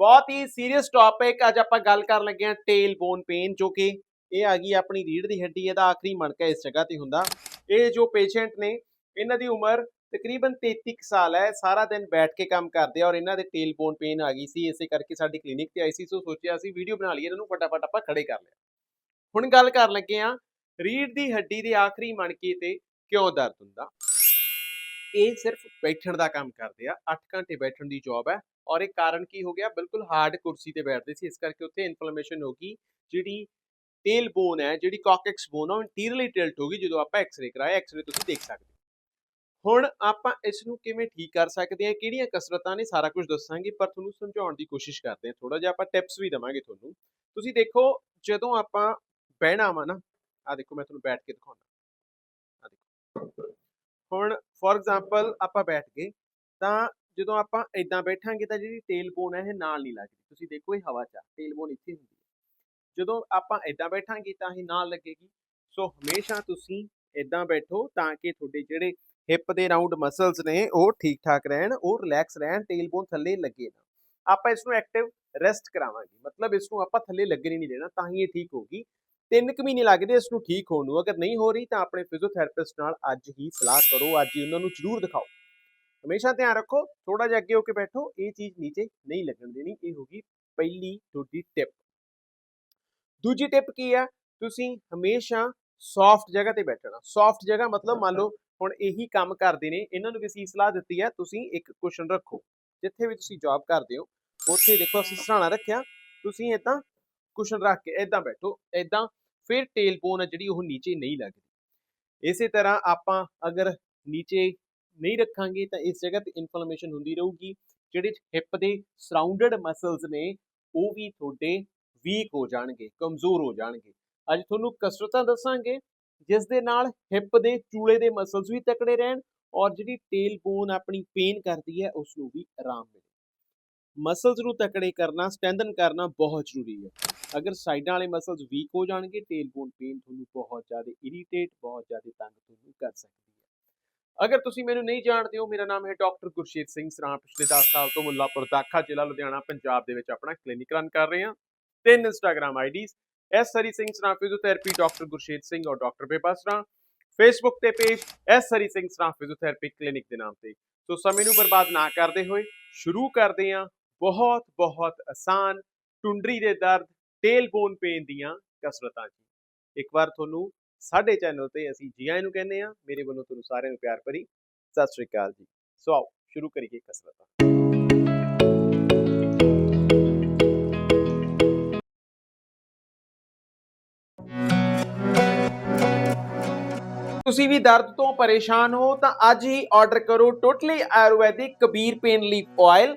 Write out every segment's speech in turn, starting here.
ਬਹੁਤ ਹੀ serious topic ਅੱਜ ਆਪਾਂ ਗੱਲ ਕਰਨ ਲੱਗੇ ਹਾਂ ਟੇਲ ਬੋਨ ਪੇਨ ਜੋ ਕਿ ਇਹ ਆ ਗਈ ਆਪਣੀ ਰੀੜ ਦੀ ਹੱਡੀ, ਇਹਦਾ ਆਖਰੀ ਮਣਕਾ ਇਸ ਜਗ੍ਹਾ ਤੇ ਹੁੰਦਾ। ਇਹ ਜੋ ਪੇਸ਼ੈਂਟ ਨੇ, ਇਹਨਾਂ ਦੀ ਉਮਰ ਤਕਰੀਬਨ 33 ਕੁ ਸਾਲ ਹੈ, ਸਾਰਾ ਦਿਨ ਬੈਠ ਕੇ ਕੰਮ ਕਰਦੇ ਆ ਔਰ ਇਹਨਾਂ ਦੇ ਟੇਲ ਬੋਨ ਪੇਨ ਆ ਗਈ ਸੀ, ਇਸੇ ਕਰਕੇ ਸਾਡੀ ਕਲੀਨਿਕ ਤੇ ਆਈ ਸੀ, ਸੋ ਸੋਚਿਆ ਸੀ ਵੀਡੀਓ ਬਣਾ ਲਈਏ, ਇਹਨਾਂ ਨੂੰ ਫਟਾਫਟ ਆਪਾਂ ਖੜੇ ਕਰ ਲਿਆ। ਹੁਣ ਗੱਲ ਕਰਨ ਲੱਗੇ ਆ ਰੀੜ ਦੀ ਹੱਡੀ ਦੇ ਆਖਰੀ ਮਣਕੇ ਤੇ ਕਿਉਂ ਦਰਦ ਹੁੰਦਾ? ਇਹ ਸਿਰਫ ਬੈਠਣ ਦਾ ਕੰਮ ਕਰਦੇ ਆ 8 ਘੰਟੇ ਬੈਠਣ ਦੀ ਜੌਬ ਹੈ। ਔਰ ਇਹ ਕਾਰਨ ਕੀ ਹੋ ਗਿਆ? ਬਿਲਕੁਲ ਹਾਰਡ ਕੁਰਸੀ ਤੇ ਬੈਠਦੇ ਸੀ, ਇਸ ਕਰਕੇ ਉੱਥੇ ਇਨਫਲੇਮੇਸ਼ਨ ਹੋ ਗਈ, ਜਿਹੜੀ ਟੇਲ ਬੋਨ ਹੈ, ਜਿਹੜੀ ਕਾਕੈਕਸ ਬੋਨ ਆ ਇੰਟੀਰੀਅਰਲੀ ਟਿਲਟ ਹੋ ਗਈ, ਜਦੋਂ ਆਪਾਂ ਐਕਸ-ਰੇ ਕਰਾਇਆ ਐਕਸ-ਰੇ ਤੁਸੀਂ ਦੇਖ ਸਕਦੇ ਹੋ। ਹੁਣ ਆਪਾਂ ਇਸ ਨੂੰ ਕਿਵੇਂ ਠੀਕ ਕਰ ਸਕਦੇ ਹਾਂ, ਕਿਹੜੀਆਂ ਕਸਰਤਾਂ ਨੇ, ਸਾਰਾ ਕੁਝ ਦੱਸਾਂਗੇ, ਪਰ ਤੁਹਾਨੂੰ ਸਮਝਾਉਣ ਦੀ ਕੋਸ਼ਿਸ਼ ਕਰਦੇ ਹਾਂ ਥੋੜਾ ਜਿਹਾ ਆਪਾਂ ਟਿਪਸ ਵੀ ਦਵਾਂਗੇ ਤੁਹਾਨੂੰ। ਤੁਸੀਂ ਦੇਖੋ, ਜਦੋਂ ਆਪਾਂ ਬਹਿਣਾ ਵਾ ਨਾ ਆ ਦੇਖੋ, ਮੈਂ ਤੁਹਾਨੂੰ ਬੈਠ ਕੇ ਦਿਖਾਉਣਾ ਆ ਦੇਖੋ। ਹੁਣ ਫੋਰ ਐਗਜ਼ਾਮਪਲ ਆਪਾਂ ਬੈਠ ਗਏ, ਤਾਂ ਜਦੋਂ ਆਪਾਂ ਇਦਾਂ ਬੈਠਾਂਗੇ ਤਾਂ ਜਿਹੜੀ ਟੇਲ ਬੋਨ ਹੈ ਇਹ ਨਾਲ ਨਹੀਂ ਲੱਗਦੀ। ਤੁਸੀਂ ਦੇਖੋ ਇਹ ਹਵਾ 'ਚ ਆ ਟੇਲ ਬੋਨ ਇੱਥੇ ਹੁੰਦੀ ਹੈ। ਜਦੋਂ ਆਪਾਂ ਇਦਾਂ ਬੈਠਾਂਗੇ ਤਾਂ ਇਹ ਨਾਲ ਲੱਗੇਗੀ। ਸੋ ਹਮੇਸ਼ਾ ਤੁਸੀਂ ਇਦਾਂ ਬੈਠੋ ਤਾਂ ਕਿ ਤੁਹਾਡੇ ਜਿਹੜੇ ਹਿੱਪ ਦੇ ਰਾਉਂਡ ਮਸਲਸ ਨੇ, ਉਹ ਠੀਕ ਠਾਕ ਰਹਿਣ, ਉਹ ਰਿਲੈਕਸ ਰਹਿਣ ਟੇਲ ਬੋਨ ਥੱਲੇ ਲੱਗੇ ਨਾ। ਆਪਾਂ ਇਸ ਨੂੰ ਐਕਟਿਵ ਰੈਸਟ ਕਰਾਵਾਂਗੇ। ਮਤਲਬ ਇਸ ਨੂੰ ਆਪਾਂ ਥੱਲੇ ਲੱਗਣ ਹੀ ਨਹੀਂ ਦੇਣਾ, ਤਾਂ ਹੀ ਇਹ ਠੀਕ ਹੋਊਗੀ। ਤਿੰਨ ਕੁ ਮਹੀਨੇ ਲੱਗਦੇ ਇਸ ਨੂੰ ਠੀਕ ਹੋਣ ਨੂੰ। ਅਗਰ ਨਹੀਂ ਹੋ ਰਹੀ ਤਾਂ ਆਪਣੇ ਫਿਜ਼ੀਓਥੈਰੇਪਿਸਟ ਨਾਲ ਅੱਜ ਹੀ ਸਲਾਹ ਕਰੋ, ਅੱਜ ਹੀ ਉਹਨਾਂ ਨੂੰ ਜ਼ਰੂਰ ਦਿਖਾਓ। ਹਮੇਸ਼ਾ ਧਿਆਨ ਰੱਖੋ ਥੋੜਾ ਜਿਹਾ ਅੱਗੇ ਹੋ ਕੇ ਬੈਠੋ, ਇਹ ਚੀਜ਼ ਨੀਚੇ ਨਹੀਂ ਲੱਗਣ ਦੇਣੀ, ਇਹ ਹੋਗੀ ਪਹਿਲੀ ਤੁਹਾਡੀ ਟਿਪ ਦੂਜੀ ਟਿਪ ਕੀ ਹੈ ਤੁਸੀਂ ਹਮੇਸ਼ਾ ਸੌਫਟ ਜਗ੍ਹਾ ਤੇ ਬੈਠਣਾ ਸੌਫਟ ਜਗ੍ਹਾ ਮਤਲਬ ਮੰਨ ਲਓ ਹੁਣ ਇਹੀ ਕੰਮ ਕਰਦੇ ਨੇ, ਇਹਨਾਂ ਨੂੰ ਵੀ ਅਸੀਂ ਸਲਾਹ ਦਿੱਤੀ ਹੈ ਤੁਸੀਂ ਇੱਕ ਕੁਸ਼ਨ ਰੱਖੋ, ਜਿੱਥੇ ਵੀ ਤੁਸੀਂ ਜੌਬ ਕਰਦੇ ਹੋ, ਉੱਥੇ ਦੇਖੋ ਅਸੀਂ ਸਹਾਣਾ ਰੱਖਿਆ, ਤੁਸੀਂ ਇਦਾਂ ਕੁਸ਼ਨ ਰੱਖ ਕੇ ਇਦਾਂ ਬੈਠੋ ਇਦਾਂ ਫਿਰ ਟੇਲ ਬੋਨ ਹੈ ਜਿਹੜੀ ਉਹ ਨੀਚੇ ਨਹੀਂ ਲੱਗਦੀ। ਇਸੇ ਤਰ੍ਹਾਂ ਆਪਾਂ ਅਗਰ ਨੀਚੇ ਨਹੀਂ ਰੱਖਾਂਗੇ ਤਾਂ ਇਸ ਜਗ੍ਹਾ ਤੇ ਇਨਫਲੇਮੇਸ਼ਨ ਹੁੰਦੀ ਰਹੂਗੀ, ਜਿਹੜੇ ਹਿੱਪ ਦੇ ਸਰਾਊਂਡਡ ਮਸਲਸ ਨੇ, ਉਹ ਵੀ ਤੁਹਾਡੇ ਵੀਕ ਹੋ ਜਾਣਗੇ, ਕਮਜ਼ੋਰ ਹੋ ਜਾਣਗੇ। ਅੱਜ ਤੁਹਾਨੂੰ ਕਸਰਤਾਂ ਦੱਸਾਂਗੇ, ਜਿਸ ਦੇ ਨਾਲ ਹਿੱਪ ਦੇ ਚੂਲੇ ਦੇ ਮਸਲਸ ਵੀ ਤਕੜੇ ਰਹਿਣ ਔਰ ਜਿਹੜੀ ਟੇਲ ਬੋਨ ਆਪਣੀ ਪੇਨ ਕਰਦੀ ਹੈ ਉਸ ਨੂੰ ਵੀ ਆਰਾਮ ਮਿਲੇ। ਮਸਲਸ ਨੂੰ ਤਕੜੇ ਕਰਨਾ ਸਟਰੈਂਥਨ ਕਰਨਾ ਬਹੁਤ ਜ਼ਰੂਰੀ ਹੈ। ਅਗਰ ਸਾਈਡਾਂ ਵਾਲੇ ਮਸਲਸ ਵੀਕ ਹੋ ਜਾਣਗੇ ਟੇਲ ਬੋਨ ਪੇਨ ਤੁਹਾਨੂੰ ਬਹੁਤ ਜ਼ਿਆਦਾ ਇਰੀਟੇਟ ਬਹੁਤ ਜ਼ਿਆਦਾ ਤੰਗ ਤੁਹਾਨੂੰ ਕਰ ਸਕਦੀ ਅਗਰ ਤੁਸੀਂ ਮੈਨੂੰ ਨਹੀਂ ਜਾਣਦੇ ਹੋ, ਮੇਰਾ ਨਾਮ ਹੈ ਡਾਕਟਰ ਗੁਰਸ਼ੇਤ ਸਿੰਘ ਸਰਾਂ ਪਿਛਲੇ 10 ਸਾਲ ਤੋਂ ਮੁੱਲਾਪੁਰ ਦਾਖਾ ਜ਼ਿਲ੍ਹਾ ਲੁਧਿਆਣਾ, ਪੰਜਾਬ ਦੇ ਵਿੱਚ ਆਪਣਾ ਕਲੀਨਿਕ ਰਨ ਕਰ ਰਹੇ ਹਾਂ। ਤਿੰਨ Instagram IDs S Hari Singh Saran physiotherapy doctor Gurshet Singh ਔਰ ਡਾਕਟਰ ਬੇਬਾ ਸਰਾਂ ਫੇਸਬੁੱਕ ਤੇ ਪੇਜ ਐਸ ਹਰੀ ਸਿੰਘ ਸਰਾਂ ਫਿਜ਼ੀਓਥੈਰੇਪੀ ਕਲੀਨਿਕ ਦੇ ਨਾਮ ਤੇ। ਸੋ ਸਮੇਂ ਨੂੰ ਬਰਬਾਦ ਨਾ ਕਰਦੇ ਹੋਏ, ਸ਼ੁਰੂ ਕਰਦੇ ਹਾਂ। ਬਹੁਤ ਬਹੁਤ ਆਸਾਨ, ਟੁੰਡਰੀ ਦੇ ਦਰਦ ਟੇਲ ਬੋਨ ਪੇਨ ਦੀਆਂ ਕਸਰਤਾਂ ਜੀ। ਇੱਕ ਵਾਰ ਤੁਹਾਨੂੰ ਸਾਡੇ ਚੈਨਲ ਤੇ ਅਸੀਂ ਜੀ ਆਇਆਂ ਨੂੰ ਕਹਿੰਦੇ ਆ ਮੇਰੇ ਵੱਲੋਂ ਤੁਹਾਨੂੰ ਸਾਰਿਆਂ ਨੂੰ ਪਿਆਰ ਭਰੀ ਸਤਿ ਸ਼੍ਰੀ ਅਕਾਲ ਜੀ। ਸੋ ਆਓ, ਸ਼ੁਰੂ ਕਰੀਏ ਕਸਰਤਾਂ। ਤੁਸੀਂ ਵੀ ਦਰਦ ਤੋਂ ਪਰੇਸ਼ਾਨ ਹੋ ਤਾਂ ਅੱਜ ਹੀ ਆਰਡਰ ਕਰੋ totally Ayurvedic Kabir pain leaf oil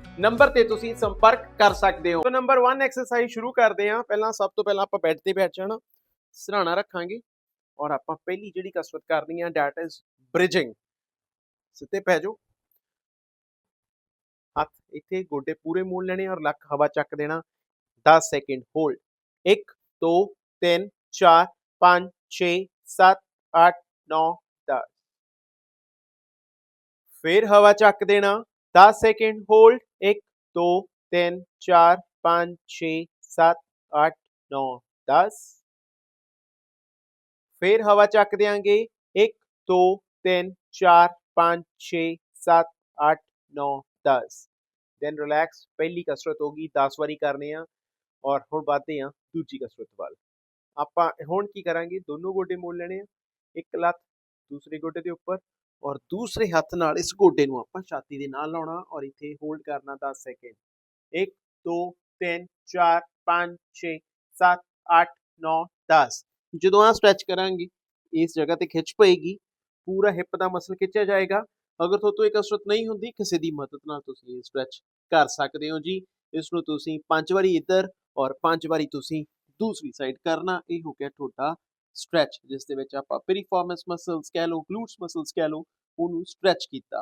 number ਤੇ ਤੁਸੀਂ ਸੰਪਰਕ ਕਰ ਸਕਦੇ ਹੋ। ਨੰਬਰ 1 ਐਕਸਰਸਾਈਜ਼ ਸ਼ੁਰੂ ਕਰਦੇ ਹਾਂ। ਪਹਿਲਾਂ ਸਭ ਤੋਂ ਪਹਿਲਾਂ ਆਪਾਂ ਬੈੱਡ ਤੇ ਬੈਠ ਜਾਣਾ, ਸਰਾਣਾ ਰੱਖਾਂਗੇ ਔਰ ਆਪਾਂ ਪਹਿਲੀ ਜਿਹੜੀ ਕਸਰਤ ਕਰਨੀ ਹੈ ਦੈਟ ਇਜ਼ ਬ੍ਰਿਜਿੰਗ ਸਿੱਧੇ ਪੈ ਜਾਓ। ਹੱਥ ਇੱਥੇ ਗੋਡੇ ਪੂਰੇ ਮੋੜ ਲੈਣੇ ਔਰ ਲੱਕ ਹਵਾ ਚੱਕ ਦੇਣਾ। 10 ਸੈਕਿੰਡ ਹੋਲਡ 1 2 3 4 5 6 7 8 9 10 ਫਿਰ ਹਵਾ ਚੱਕ ਦੇਣਾ। 10 ਸੈਕਿੰਡ ਹੋਲਡ 1 2 3 4 5 6 7 8 9 10 ਫਿਰ ਹਵਾ ਚੱਕ ਦੇਾਂਗੇ 1 2 3 4 5 6 7 8 9 10 ਦੈਨ ਰਿਲੈਕਸ ਪਹਿਲੀ ਕਸਰਤ ਹੋਗੀ 10 ਵਾਰੀ ਕਰਨੇ ਆ ਔਰ ਹੁਣ ਵਧਦੇ ਆ ਦੂਜੀ ਕਸਰਤ ਵੱਲ ਆਪਾਂ ਹੁਣ ਕੀ ਕਰਾਂਗੇ ਦੋਨੋਂ ਗੋਡੇ ਮੋੜ ਲੈਣੇ ਆ ਇੱਕ ਲੱਤ ਦੂਸਰੇ ਗੋਡੇ ਦੇ ਉੱਪਰ ਔਰ ਦੂਸਰੇ ਹੱਥ ਨਾਲ ਇਸ ਗੋਡੇ ਨੂੰ ਆਪਾਂ ਛਾਤੀ ਦੇ ਨਾਲ ਲਾਉਣਾ ਔਰ ਇੱਥੇ ਹੋਲਡ ਕਰਨਾ 10 ਸੈਕਿੰਡ 1 2 3 4 5 6 7 8 9 10 ਜਦੋਂ ਆ ਸਟ੍ਰੈਚ ਕਰਾਂਗੇ, ਇਸ ਜਗ੍ਹਾ ਤੇ ਖਿੱਚ ਪਏਗੀ, ਪੂਰਾ ਹਿੱਪ ਦਾ ਮਸਲ ਖਿੱਚਿਆ ਜਾਏਗਾ। ਅਗਰ ਤੁਹਾਤੋਂ ਇਹ ਕਸਰਤ ਨਹੀਂ ਹੁੰਦੀ, ਕਿਸੇ ਦੀ ਮਦਦ ਨਾਲ ਤੁਸੀਂ ਇਹ ਸਟ੍ਰੈਚ ਕਰ ਸਕਦੇ ਹੋ ਜੀ। ਇਸ ਨੂੰ ਤੁਸੀਂ ਪੰਜ ਵਾਰੀ ਇੱਧਰ ਔਰ ਪੰਜ ਵਾਰੀ ਤੁਸੀਂ ਦੂਸਰੀ ਸਾਈਡ ਕਰਨਾ, ਇਹ ਹੋ ਗਿਆ ਤੁਹਾਡਾ ਸਟ੍ਰੈਚ ਜਿਸ ਦੇ ਵਿੱਚ ਆਪਾਂ ਪੀਰੀਫਾਰਮਸ ਮਸਲਸ ਕਹਿ ਲਓ ਗਲੂਟਸ ਮਸਲਸ ਕਹਿ ਲਓ, ਉਹਨੂੰ ਸਟ੍ਰੈਚ ਕੀਤਾ।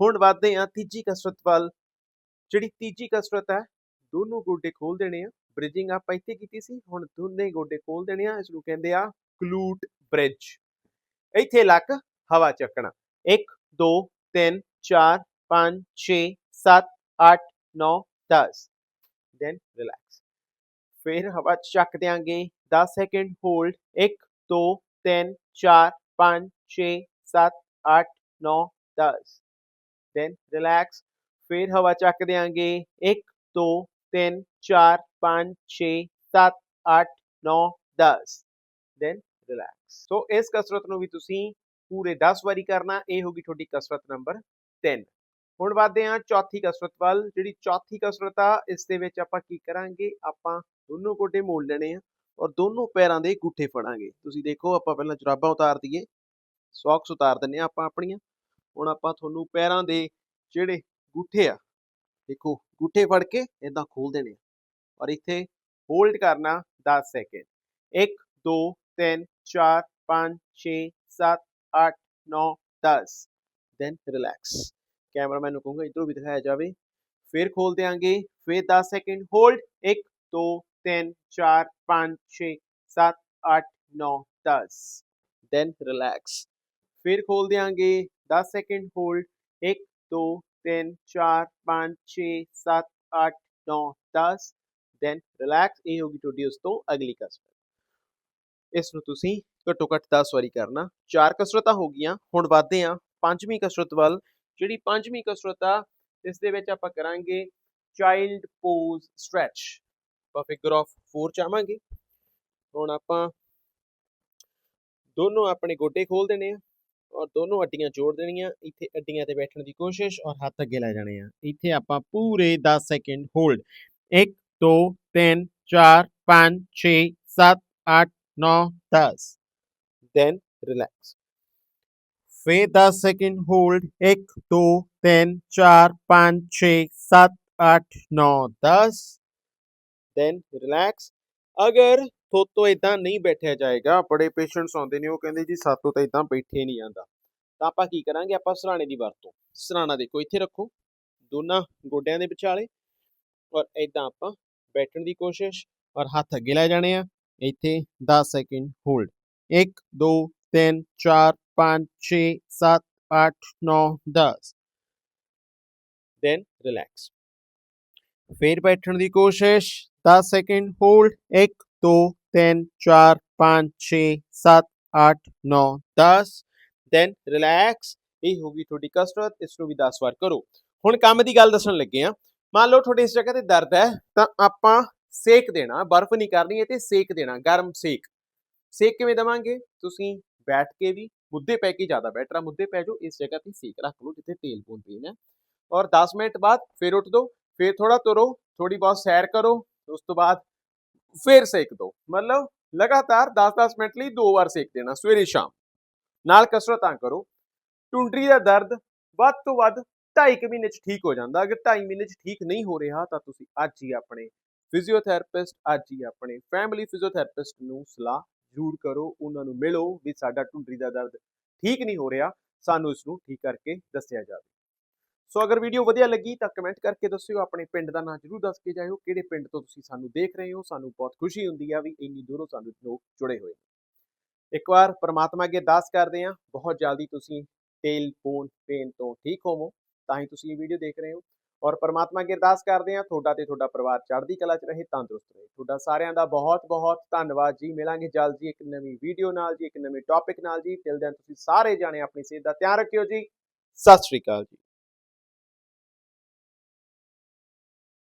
ਹੁਣ ਵਧਦੇ ਹਾਂ ਤੀਜੀ ਕਸਰਤ ਵੱਲ। ਜਿਹੜੀ ਤੀਜੀ ਕਸਰਤ ਹੈ, ਦੋਨੋਂ ਗੋਡੇ ਖੋਲ ਦੇਣੇ ਆ। ਬ੍ਰਿਜਿੰਗ ਆਪਾਂ ਇੱਥੇ ਕੀਤੀ ਸੀ, ਹੁਣ ਦੋਨੇ ਗੋਡੇ ਖੋਲ ਦੇਣੇ ਆ। ਇਸ ਨੂੰ ਕਹਿੰਦੇ ਆ ਗਲੂਟ ਬ੍ਰਿਜ ਇੱਥੇ ਲੱਕ, ਹਵਾ ਚੱਕਣਾ। 1 2 3 4 5 6 7 8 9 10 ਦੈਨ ਰਿਲੈਕਸ ਫਿਰ ਹਵਾ 'ਚ ਚੱਕ ਦਿਆਂਗੇ 10 ਸੈਕਿੰਡ ਹੋਲਡ 1 2 3 4 5 6 7 8 9 10 ਦੈਨ ਰਿਲੈਕਸ ਫਿਰ ਹਵਾ ਚੱਕ ਦਿਆਂਗੇ 1 2 3 4 5 6 7 8 9 10 ਦੈਨ ਰਿਲੈਕਸ ਸੋ ਇਸ ਕਸਰਤ ਨੂੰ ਵੀ ਤੁਸੀਂ ਪੂਰੇ 10 ਵਾਰੀ ਕਰਨਾ ਇਹ ਹੋਗੀ ਤੁਹਾਡੀ ਕਸਰਤ ਨੰਬਰ 3 ਹੁਣ ਵਧਦੇ ਹਾਂ ਚੌਥੀ ਕਸਰਤ ਵੱਲ, ਜਿਹੜੀ ਚੌਥੀ ਕਸਰਤ ਆ, ਇਸ ਦੇ ਵਿੱਚ ਆਪਾਂ ਕੀ ਕਰਾਂਗੇ? ਆਪਾਂ ਦੋਨੋਂ ਗੋਡੇ ਮੋੜ ਲੈਣੇ ਆ ਔਰ ਦੋਨੋਂ ਪੈਰਾਂ ਦੇ ਗੁੱਠੇ ਫੜਾਂਗੇ। ਤੁਸੀਂ ਦੇਖੋ, ਆਪਾਂ ਪਹਿਲਾਂ ਜੁਰਾਬਾਂ ਉਤਾਰ ਦਈਏ, ਸੌਕਸ ਉਤਾਰ ਦਿੰਨੇ ਆ ਆਪਾਂ ਆਪਣੀਆਂ। ਹੁਣ ਆਪਾਂ ਤੁਹਾਨੂੰ ਪੈਰਾਂ ਦੇ ਜਿਹੜੇ ਗੁੱਠੇ ਆ, ਦੇਖੋ, ਗੁੱਠੇ ਫੜ ਕੇ ਇਦਾਂ ਖੋਲ ਦੇਣੇ ਆ। ਔਰ ਇੱਥੇ ਹੋਲਡ ਕਰਨਾ 10 ਸੈਕਿੰਡ। 1 2 3 4 5 6 7 8 9 10 ਦੈਨ ਰਿਲੈਕਸ ਕੈਮਰਾਮੈਨ ਨੂੰ ਕਹੂੰਗਾ ਇਧਰੋਂ ਵੀ ਦਿਖਾਇਆ ਜਾਵੇ ਫਿਰ ਖੋਲ ਦੇਾਂਗੇ ਫਿਰ 10 ਸੈਕਿੰਡ ਹੋਲਡ 1 2 3 4 5 6 7 8 9 10 ਦੈਨ ਰਿਲੈਕਸ ਫਿਰ ਖੋਲ ਦੇਾਂਗੇ 10 ਸੈਕਿੰਡ ਹੋਲਡ 1 2 3 4 5 6 7 8 9 10 ਦੈਨ ਰਿਲੈਕਸ ਇਹ ਹੋਗੀ ਤੁਹਾਡੀ ਉਸ ਤੋਂ ਅਗਲੀ ਕਸਰਤ ਇਸ ਨੂੰ ਤੁਸੀਂ ਘੱਟੋ ਘੱਟ 10 ਵਾਰੀ ਕਰਨਾ ਚਾਰ ਕਸਰਤਾਂ ਹੋ ਗਈਆਂ ਹੁਣ ਵਧਦੇ ਹਾਂ ਪੰਜਵੀਂ ਕਸਰਤ ਵੱਲ ਜਿਹੜੀ ਪੰਜਵੀਂ ਕਸਰਤ ਆ, ਇਸ ਦੇ ਵਿੱਚ ਆਪਾਂ ਕਰਾਂਗੇ ਚਾਈਲਡ ਪੋਜ਼ ਸਟ੍ਰੈਚ ਆਪਾਂ ਫਿਗਰ ਆਫ 4 ਚਾਹਾਂਗੇ ਹੁਣ ਆਪਾਂ ਦੋਨੋਂ ਆਪਣੇ ਗੋਡੇ ਖੋਲ ਦੇਣੇ ਆ ਔਰ ਦੋਨੋਂ ਅੱਡੀਆਂ ਜੋੜ ਦੇਣੀਆਂ। ਇੱਥੇ ਅੱਡੀਆਂ ਤੇ ਬੈਠਣ ਦੀ ਕੋਸ਼ਿਸ਼ ਔਰ ਹੱਥ ਅੱਗੇ ਲੈ ਜਾਣੇ ਆ। ਇੱਥੇ ਆਪਾਂ ਪੂਰੇ 10 ਸੈਕਿੰਡ ਹੋਲਡ। 1 2 3 4 5 6 7 8 9 10 then relax ਫਿਰ 10 ਸੈਕਿੰਡ ਹੋਲਡ 1 2 3 4 5 6 7 8 9 10 then relax ਅਗਰ ਥੋਤੋਂ ਇਦਾਂ ਨਹੀਂ ਬੈਠਿਆ ਜਾਏਗਾ, ਬੜੇ ਪੇਸ਼ੈਂਟਸ ਆਉਂਦੇ ਨੇ, ਉਹ ਕਹਿੰਦੇ ਜੀ ਸਾਤੋਂ ਤਾਂ ਇਦਾਂ ਬੈਠੇ ਨਹੀਂ ਜਾਂਦਾ। ਤਾਂ ਆਪਾਂ ਕੀ ਕਰਾਂਗੇ, ਆਪਾਂ ਸਰਾਣੇ ਦੀ ਵਰਤੋਂ। ਸਰਾਣਾ ਦੇਖੋ, ਇੱਥੇ ਰੱਖੋ। ਦੋਨਾਂ ਗੋਡਿਆਂ ਦੇ ਵਿਚਾਲੇ। ਔਰ ਇਦਾਂ ਆਪਾਂ ਬੈਠਣ ਦੀ ਕੋਸ਼ਿਸ਼, ਔਰ ਹੱਥ ਅੱਗੇ ਲੈ ਜਾਣੇ ਆ। ਇੱਥੇ 10 ਸੈਕਿੰਡ ਹੋਲਡ। 1 2 3 4 5 6 7 8 9 10 then relax. ਫਿਰ ਬੈਠਣ ਦੀ ਕੋਸ਼ਿਸ਼ 10 ਸੈਕਿੰਡ ਹੋਲਡ 1 2 3 4 5 6 7 8 9 10 then relax. ਇਹ ਹੋਗੀ ਤੁਹਾਡੀ ਕਸਰਤ ਇਸ ਨੂੰ ਵੀ 10 ਵਾਰ ਕਰੋ ਹੁਣ ਕੰਮ ਦੀ ਗੱਲ ਦੱਸਣ ਲੱਗੇ ਆ ਮੰਨ ਲਓ ਤੁਹਾਡੇ ਇਸ ਜਗ੍ਹਾ ਤੇ ਦਰਦ ਹੈ ਤਾਂ ਆਪਾਂ ਸੇਕ ਦੇਣਾ ਬਰਫ਼ ਨਹੀਂ ਕਰਨੀ ਹੈ ਤੇ ਸੇਕ ਦੇਣਾ ਗਰਮ ਸੇਕ ਸੇਕ ਕਿਵੇਂ ਦਵਾਂਗੇ ਤੁਸੀਂ ਬੈਠ ਕੇ ਵੀ ਮੁੱਦੇ ਪੈ ਕੇ ਜ਼ਿਆਦਾ ਬੈਟਰ ਆ। ਮੁੱਦੇ ਪੈ ਜਾਓ, ਇਸ ਜਗ੍ਹਾ ਤੇ ਸੇਕ ਰੱਖ ਲਓ, ਜਿੱਥੇ ਤੇਲ ਪੂਨ ਪੀਣਾ ਹੈ ਔਰ 10 ਮਿੰਟ ਬਾਅਦ ਫਿਰ ਉੱਠ ਦੋ, ਫਿਰ ਥੋੜਾ ਤੁਰੋ ਥੋੜੀ ਬਹੁਤ ਸੈਰ ਕਰੋ, ਉਸ ਤੋਂ ਬਾਅਦ ਫਿਰ ਸੇਕ ਦੋ। ਮਤਲਬ ਲਗਾਤਾਰ 10-10 ਮਿੰਟ ਲਈ ਦੋ ਵਾਰ ਸੇਕ ਦੇਣਾ, ਸਵੇਰੇ ਸ਼ਾਮ। ਨਾਲ ਕਸਰਤਾਂ ਕਰੋ। ਟੁੰਡਰੀ ਦਾ ਦਰਦ ਵੱਧ ਤੋਂ ਵੱਧ 2.5 ਮਹੀਨੇ ਚ ਠੀਕ ਹੋ ਜਾਂਦਾ। ਅਗਰ 2.5 ਮਹੀਨੇ ਚ ਠੀਕ ਨਹੀਂ ਹੋ ਰਿਹਾ, ਤਾਂ ਤੁਸੀਂ ਅੱਜ ਹੀ ਆਪਣੇ ਫਿਜ਼ੀਓਥੈਰੇਪਿਸਟ ਅੱਜ ਹੀ ਆਪਣੇ ਫੈਮਿਲੀ ਫਿਜ਼ੀਓਥੈਰੇਪਿਸਟ ਨੂੰ ਸਲਾਹ ਜ਼ਰੂਰ ਕਰੋ, ਉਹਨਾਂ ਨੂੰ ਮਿਲੋ ਵੀ ਸਾਡਾ ਢੁੰਡਰੀ ਦਾ ਦਰਦ ਠੀਕ ਨਹੀਂ ਹੋ ਰਿਹਾ, ਸਾਨੂੰ ਇਸ ਨੂੰ ਠੀਕ ਕਰਕੇ ਦੱਸਿਆ ਜਾਵੇ। ਸੋ ਅਗਰ ਵੀਡੀਓ ਵਧੀਆ ਲੱਗੀ ਤਾਂ ਕਮੈਂਟ ਕਰਕੇ ਦੱਸਿਓ, ਆਪਣੇ ਪਿੰਡ ਦਾ ਨਾਮ ਜ਼ਰੂਰ ਦੱਸ ਕੇ ਜਾਇਓ, ਕਿਹੜੇ ਪਿੰਡ ਤੋਂ ਤੁਸੀਂ ਸਾਨੂੰ ਦੇਖ ਰਹੇ ਹੋ, ਸਾਨੂੰ ਬਹੁਤ ਖੁਸ਼ੀ ਹੁੰਦੀ ਆ ਵੀ ਇੰਨੀ ਦੂਰੋਂ ਸਾਨੂੰ ਲੋਕ ਜੁੜੇ ਹੋਏ ਇੱਕ ਵਾਰ ਪਰਮਾਤਮਾ ਅੱਗੇ ਅਰਦਾਸ ਕਰਦੇ ਹਾਂ, ਬਹੁਤ ਜਲਦੀ ਤੁਸੀਂ ਤੇਲ ਬੋਨ ਪੇਨ ਤੋਂ ਠੀਕ ਹੋਵੋ, ਤਾਂ ਹੀ ਤੁਸੀਂ ਇਹ ਵੀਡੀਓ ਦੇਖ ਰਹੇ ਹੋ। ਔਰ ਪਰਮਾਤਮਾ ਅੱਗੇ ਅਰਦਾਸ ਕਰਦੇ ਹਾਂ, ਤੁਹਾਡਾ ਤੇ ਤੁਹਾਡਾ ਪਰਿਵਾਰ ਚੜ੍ਹਦੀ ਕਲਾ 'ਚ ਰਹੇ, ਤੰਦਰੁਸਤ ਰਹੇ। ਤੁਹਾਡਾ ਸਾਰਿਆਂ ਦਾ ਬਹੁਤ ਬਹੁਤ ਧੰਨਵਾਦ ਜੀ। ਮਿਲਾਂਗੇ ਜਲਦ ਜੀ ਇੱਕ ਨਵੀਂ ਵੀਡੀਓ ਨਾਲ ਜੀ, ਇੱਕ ਨਵੇਂ ਟੌਪਿਕ ਨਾਲ ਜੀ। ਟਿਲ ਦੈਨ ਤੁਸੀਂ ਸਾਰੇ ਜਾਣੇ ਆਪਣੀ ਸਿਹਤ ਦਾ ਧਿਆਨ ਰੱਖਿਓ ਜੀ। ਸਤਿ ਸ਼੍ਰੀ ਅਕਾਲ ਜੀ।